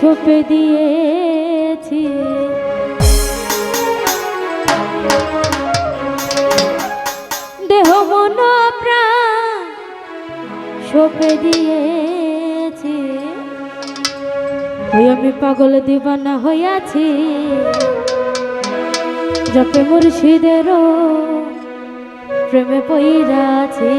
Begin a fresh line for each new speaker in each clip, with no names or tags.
সপে দিয়েছি। দেহ, মন, প্রাণ সপে দিয়েছি। ওই আমি পাগল দিবানা হইয়াছি। যাকে মুর্শিদেরও প্রেমে পইরাছি।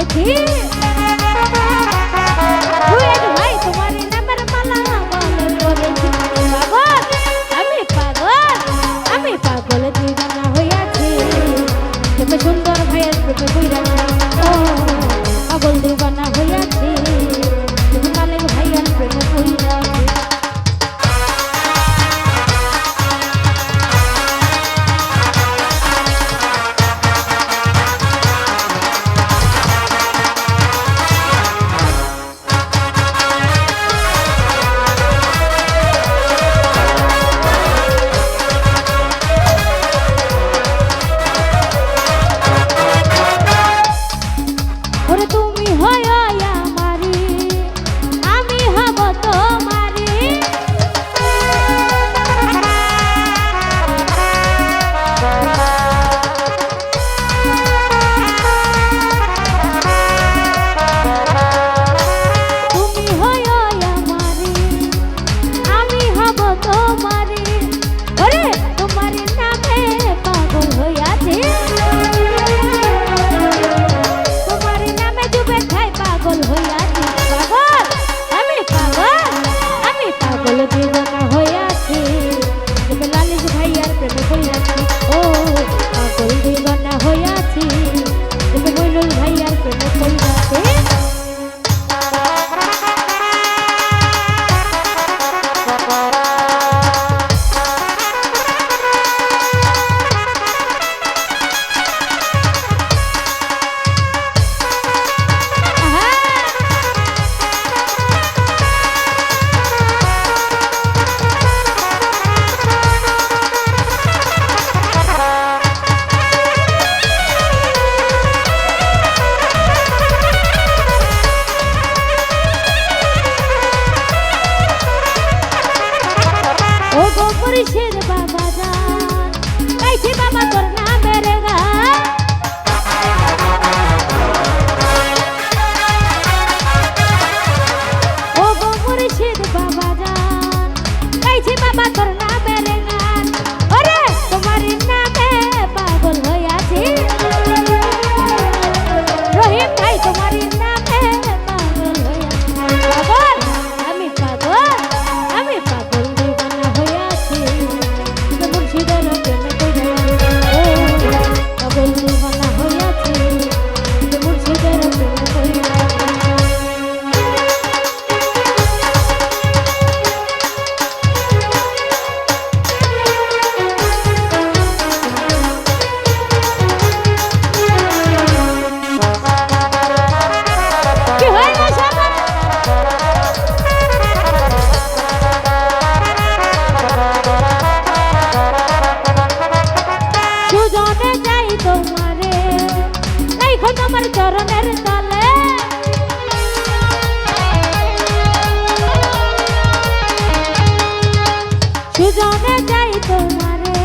aqui. देवा তোমার চরণের তলে। সুজনে যাই তোমারে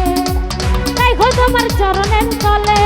তাই গো তোমার চরণের তলে।